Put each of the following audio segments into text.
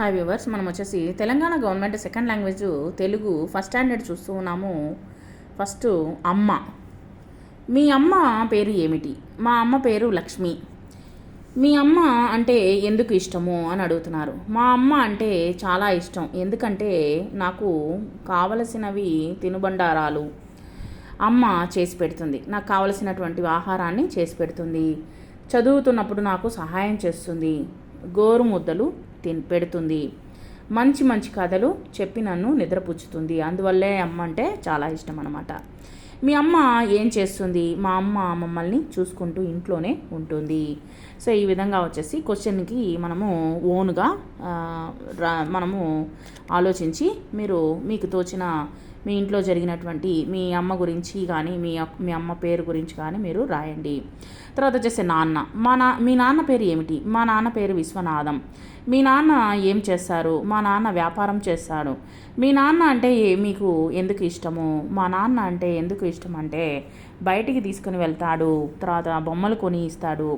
Hi viewers మనం వచ్చేసి Telangana government second language Telugu first standard చూస్తూ ఉన్నాము. ఫస్ట్ అమ్మ. మీ అమ్మ పేరు ఏమిటి? మా అమ్మ పేరు లక్ష్మి. మీ అమ్మ అంటే ఎందుకు ఇష్టము అని అడుగుతున్నారు. మా అమ్మ అంటే చాలా ఇష్టం. ఎందుకంటే నాకు కావలసినవి తినుబండారాలు అమ్మ చేసి పెడుతుంది. నాకు కావలసినటువంటి ఆహారాన్ని చేసి పెడుతుంది. చదువుతున్నప్పుడు నాకు సహాయం చేస్తుంది. గోరు ముద్దలు పెడుతుంది. మంచి మంచి కథలు చెప్పి నన్ను నిద్రపుచ్చుతుంది. అందువల్లే అమ్మ అంటే చాలా ఇష్టం అనమాట మీ అమ్మ ఏం చేస్తుంది? మా అమ్మ మమ్మల్ని చూసుకుంటూ ఇంట్లోనే ఉంటుంది. సో ఈ విధంగా వచ్చేసి క్వశ్చన్కి మనము ఓన్గా రా- మనము ఆలోచించి మీరు మీకు తోచిన మీ ఇంట్లో జరిగినటువంటి మీ అమ్మ గురించి కానీ మీ మీ అమ్మ పేరు గురించి కానీ మీరు రాయండి. తర్వాత వచ్చేసి నాన్న. మా నా మీ నాన్న పేరు ఏమిటి? మా నాన్న పేరు విశ్వనాథం. మీ నాన్న ఏం చేస్తారు? మా నాన్న వ్యాపారం చేస్తాడు. మీ నాన్న అంటే మీకు ఎందుకు ఇష్టము? మా నాన్న అంటే ఎందుకు ఇష్టం అంటే బయటికి తీసుకుని వెళ్తాడు తర్వాత బొమ్మలు కొని ఇస్తాడు.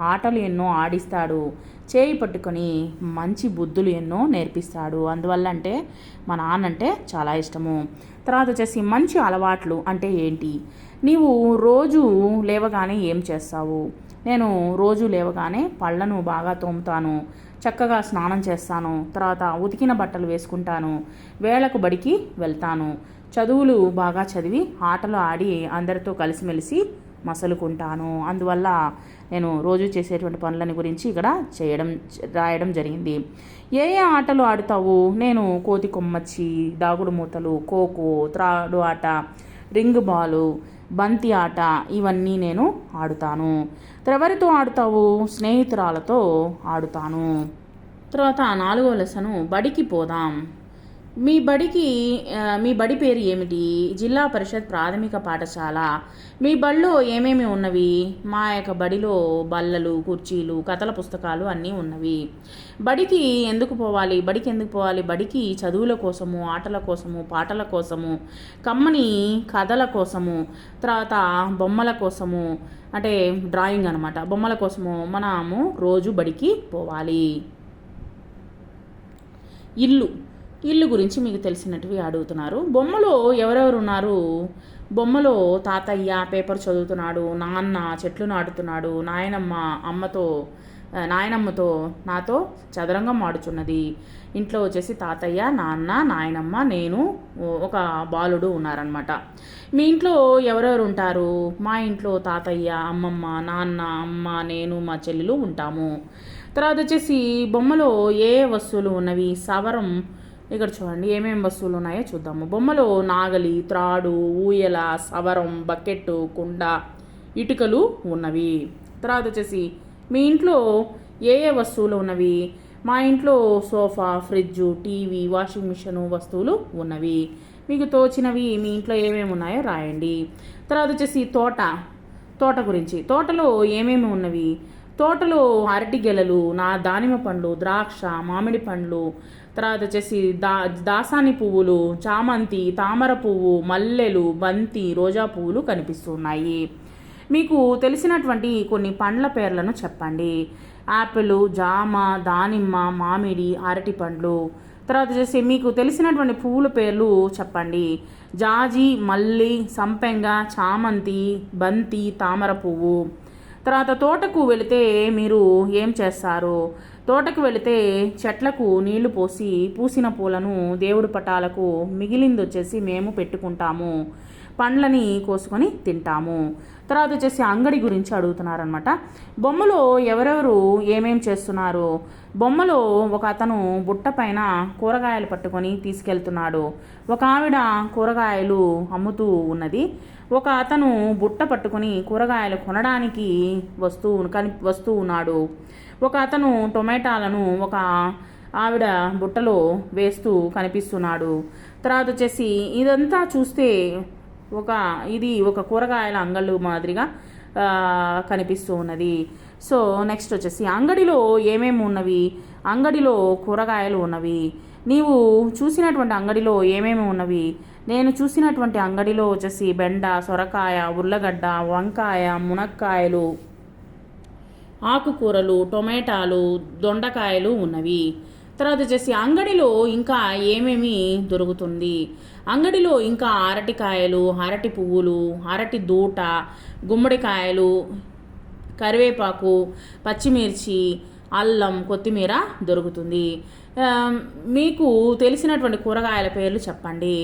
ఆటలు ఎన్నో ఆడిస్తాడు. చేయి పట్టుకొని మంచి బుద్ధులు ఎన్నో నేర్పిస్తాడు. అందువల్ల అంటే మా నాన్న అంటే చాలా ఇష్టము. తర్వాత వచ్చేసి మంచి అలవాట్లు అంటే ఏంటి? నీవు రోజు లేవగానే ఏం చేస్తావు? నేను రోజు లేవగానే పళ్ళను బాగా తోముతాను. చక్కగా స్నానం చేస్తాను. తర్వాత ఉతికిన బట్టలు వేసుకుంటాను. వేళకు బడికి వెళ్తాను. చదువులు బాగా చదివి ఆటలు ఆడి అందరితో కలిసిమెలిసి మసలుకుంటాను. అందువల్ల నేను రోజు చేసేటువంటి పనులని గురించి ఇక్కడ చేయడం రాయడం జరిగింది. ఏ ఏ ఆటలు ఆడుతావు? నేను కోతి కొమ్మచ్చి దాగుడు మూతలు ఖోఖో త్రాడు ఆట రింగ్ బాలు బంతి ఆట ఇవన్నీ నేను ఆడుతాను. ఎవరితో ఆడుతావు? స్నేహితురాలతో ఆడుతాను. తర్వాత నాలుగో లెసను బడికి పోదాం. మీ బడికి మీ బడి పేరు ఏమిటి? జిల్లా పరిషత్ ప్రాథమిక పాఠశాల. మీ బడిలో ఏమేమి ఉన్నవి? మా యొక్క బడిలో బల్లలు కుర్చీలు కథల పుస్తకాలు అన్నీ ఉన్నవి. బడికి ఎందుకు పోవాలి? బడికి ఎందుకు పోవాలి? బడికి చదువుల కోసము ఆటల కోసము పాటల కోసము కమ్మని కథల కోసము తర్వాత బొమ్మల కోసము అంటే డ్రాయింగ్ అనమాట బొమ్మల కోసము మనము రోజు బడికి పోవాలి. ఇల్లు. ఇల్లు గురించి మీకు తెలిసినటివి అడుగుతున్నారు. బొమ్మలో ఎవరెవరు ఉన్నారు బొమ్మలో తాతయ్య పేపర్ చదువుతున్నాడు నాన్న చెట్లు నాటుతున్నాడు నాయనమ్మ అమ్మతో నాయనమ్మతో నాతో చదరంగం ఆడుచున్నది. ఇంట్లో వచ్చేసి తాతయ్య నాన్న నాయనమ్మ నేను ఒక బాలుడు ఉన్నారనమాట మీ ఇంట్లో ఎవరెవరు ఉంటారు మా ఇంట్లో తాతయ్య అమ్మమ్మ నాన్న అమ్మ నేను మా చెల్లెలు ఉంటాము. తర్వాత వచ్చేసి బొమ్మలో ఏ ఏ వస్తువులు ఉన్నవి? సవరం ఇక్కడ చూడండి ఏమేమి వస్తువులు ఉన్నాయో చూద్దాము. బొమ్మలో నాగలి త్రాడు ఊయల సవరం బకెట్ కుండ ఇటుకలు ఉన్నవి. తర్వాత వచ్చేసి మీ ఇంట్లో ఏ ఏ వస్తువులు ఉన్నవి? మా ఇంట్లో sofa fridge TV washing machine వస్తువులు ఉన్నవి. మీకు తోచినవి మీ ఇంట్లో ఏమేమి ఉన్నాయో రాయండి. తర్వాత వచ్చేసి తోట తోట గురించి. తోటలో ఏమేమి ఉన్నవి? తోటలో అరటి గెలలు నా దానిమ్మ పండ్లు ద్రాక్ష మామిడి పండ్లు తర్వాత వచ్చేసి దా దాసాని పువ్వులు చామంతి తామర పువ్వు మల్లెలు బంతి రోజా పువ్వులు కనిపిస్తున్నాయి. మీకు తెలిసినటువంటి కొన్ని పండ్ల పేర్లను చెప్పండి. యాపిల్ జామ దానిమ్మ మామిడి అరటి పండ్లు. తర్వాత వచ్చేసి మీకు తెలిసినటువంటి పువ్వుల పేర్లు చెప్పండి. జాజి మల్లి సంపెంగ చామంతి బంతి తామర పువ్వు. తర్వాత తోటకు వెళితే మీరు ఏం చేస్తారు? తోటకు వెళితే చెట్లకు నీళ్ళు పోసి పూసిన పూలను దేవుడి పటాలకు మిగిలింది వచ్చేసి మేము పెట్టుకుంటాము. పండ్లని కోసుకొని తింటాము. తర్వాత వచ్చేసి అంగడి గురించి అడుగుతున్నారనమాట బొమ్మలో ఎవరెవరు ఏమేం చేస్తున్నారు? బొమ్మలో ఒక అతను బుట్ట పైన కూరగాయలు పట్టుకొని తీసుకెళ్తున్నాడు. ఒక ఆవిడ కూరగాయలు అమ్ముతూ ఉన్నది. ఒక అతను బుట్ట పట్టుకొని కూరగాయలు కొనడానికి వస్తూ కని వస్తూ ఉన్నాడు. ఒక అతను టొమాటాలను ఒక ఆవిడ బుట్టలో వేస్తూ కనిపిస్తున్నాడు. తర్వాత వచ్చేసి ఇదంతా చూస్తే ఒక ఇది ఒక కూరగాయల అంగళ్ళు మాదిరిగా కనిపిస్తూ ఉన్నది. సో నెక్స్ట్ వచ్చేసి అంగడిలో ఏమేమి ఉన్నవి? అంగడిలో కూరగాయలు ఉన్నవి. నీవు చూసినటువంటి అంగడిలో ఏమేమి ఉన్నవి? నేను చూసినటువంటి అంగడిలో వచ్చేసి బెండ సొరకాయ ఉర్లగడ్డ వంకాయ మునక్కాయలు ఆకుకూరలు టొమాటాలు దొండకాయలు ఉన్నవి. తర్వాత వచ్చేసి అంగడిలో ఇంకా ఏమేమి దొరుకుతుంది? అంగడిలో ఇంకా అరటికాయలు అరటి పువ్వులు అరటి దూట గుమ్మడికాయలు కరివేపాకు పచ్చిమిర్చి అల్లం కొత్తిమీర దొరుకుతుంది. మీకు తెలిసినటువంటి కూరగాయల పేర్లు చెప్పండి.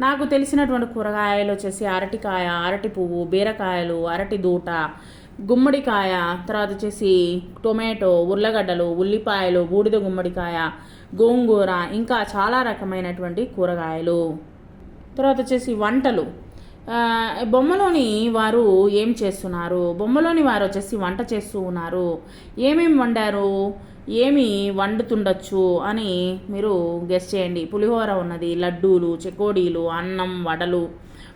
నాకు తెలిసినటువంటి కూరగాయలు వచ్చేసి అరటికాయ అరటి పువ్వు బీరకాయలు అరటి దూట గుమ్మడికాయ తర్వాత వచ్చేసి టొమాటో ఉర్లగడ్డలు ఉల్లిపాయలు బూడిద గుమ్మడికాయ గోంగూర ఇంకా చాలా రకమైనటువంటి కూరగాయలు. తర్వాత వచ్చేసి వంటలు. బొమ్మలోని వారు ఏం చేస్తున్నారు? బొమ్మలోని వారు వచ్చేసి వంట చేస్తూ ఉన్నారు. ఏమేమి వండారు? ఏమి వండుతుండొచ్చు? అని మీరు గెస్ చేయండి. పులిహోర ఉన్నది లడ్డూలు చెకోడీలు అన్నం వడలు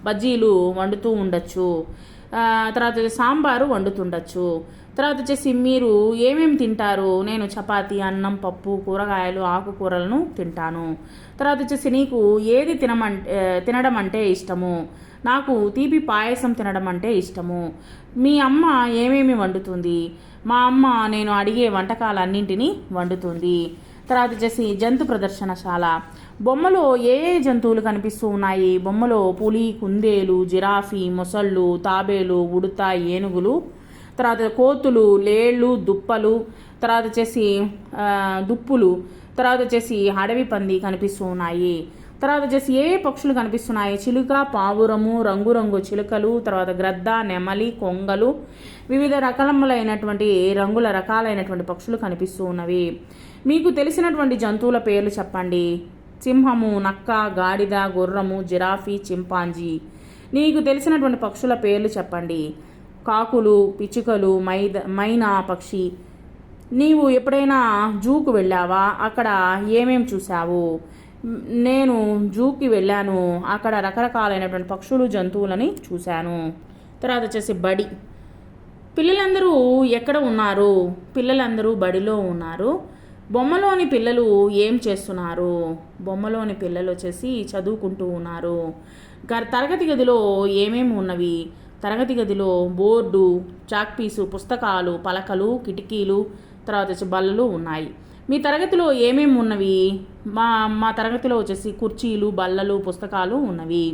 బజ్జీలు వండుతూ ఉండొచ్చు. తర్వాత సాంబారు వండుతుండొచ్చు. తర్వాత వచ్చేసి మీరు ఏమేమి తింటారు? నేను చపాతి అన్నం పప్పు కూరగాయలు ఆకుకూరలను తింటాను. తర్వాత వచ్చేసి నీకు ఏది తినమంటే తినడం అంటే ఇష్టము? నాకు తీపి పాయసం తినడం అంటే ఇష్టము. మీ అమ్మ ఏమేమి వండుతుంది? మా అమ్మ నేను అడిగే వంటకాలన్నింటినీ వండుతుంది. తర్వాత వచ్చేసి జంతు ప్రదర్శనశాల. బొమ్మలో ఏ ఏ జంతువులు కనిపిస్తూ ఉన్నాయి? బొమ్మలో పులి కుందేలు జిరాఫీ మొసళ్ళు తాబేలు ఉడత ఏనుగులు. తర్వాత కోతులు లేళ్ళు దుప్పలు. తర్వాత వచ్చేసి దుప్పులు. తర్వాత వచ్చేసి అడవి పంది కనిపిస్తూ ఉన్నాయి. తర్వాత వచ్చేసి ఏ పక్షులు కనిపిస్తున్నాయి? చిలుక పావురము రంగురంగు చిలుకలు తర్వాత గ్రద్ద నెమలి కొంగలు. వివిధ రకములైనటువంటి రంగుల రకాలైనటువంటి పక్షులు కనిపిస్తూ ఉన్నవి మీకు తెలిసినటువంటి జంతువుల పేర్లు చెప్పండి. సింహము నక్క గాడిద గుర్రము జిరాఫీ చింపాంజీ. నీకు తెలిసినటువంటి పక్షుల పేర్లు చెప్పండి. కాకులు పిచ్చుకలు మైద మైనా పక్షి. నీవు ఎప్పుడైనా జూకు వెళ్ళావా? అక్కడ ఏమేం చూసావు నేను జూకి వెళ్ళాను. అక్కడ రకరకాలైనటువంటి పక్షులు జంతువులని చూశాను. తర్వాత వచ్చేసి బడి. పిల్లలందరూ ఎక్కడ ఉన్నారు? పిల్లలందరూ బడిలో ఉన్నారు. బొమ్మలోని పిల్లలు ఏం చేస్తున్నారు? బొమ్మలోని పిల్లలు వచ్చేసి చదువుకుంటూ ఉన్నారు. గ- తరగతి గదిలో ఏమేమి ఉన్నవి? తరగతి గదిలో బోర్డు చాక్ పీసు పుస్తకాలు పలకలు కిటికీలు తర్వాత వచ్చి బల్లలు ఉన్నాయి. మీ తరగతిలో ఏమేమి ఉన్నవి? మా మా తరగతిలో వచ్చేసి కుర్చీలు బల్లలు పుస్తకాలు ఉన్నవి.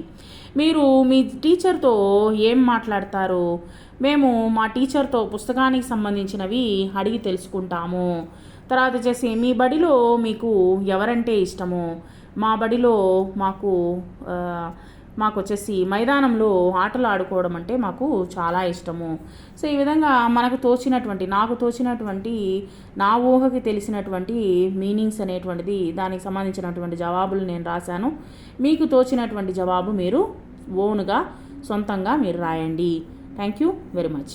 మీరు మీ టీచర్తో ఏం మాట్లాడతారు? మేము మా టీచర్తో పుస్తకానికి సంబంధించినవి అడిగి తెలుసుకుంటాము. తర్వాత వచ్చేసి మీ బడిలో మీకు ఎవరంటే ఇష్టము? మా బడిలో మాకు మాకు వచ్చేసి మైదానంలో ఆటలు ఆడుకోవడం అంటే మాకు చాలా ఇష్టము. సో ఈ విధంగా మనకు తోచినటువంటి నాకు తోచినటువంటి నా ఊహకి తెలిసినటువంటి మీనింగ్స్ అనేటువంటిది దానికి సంబంధించినటువంటి జవాబులు నేను రాశాను. మీకు తోచినటువంటి జవాబు మీరు ఓన్గా సొంతంగా మీరు రాయండి. Thank you very much.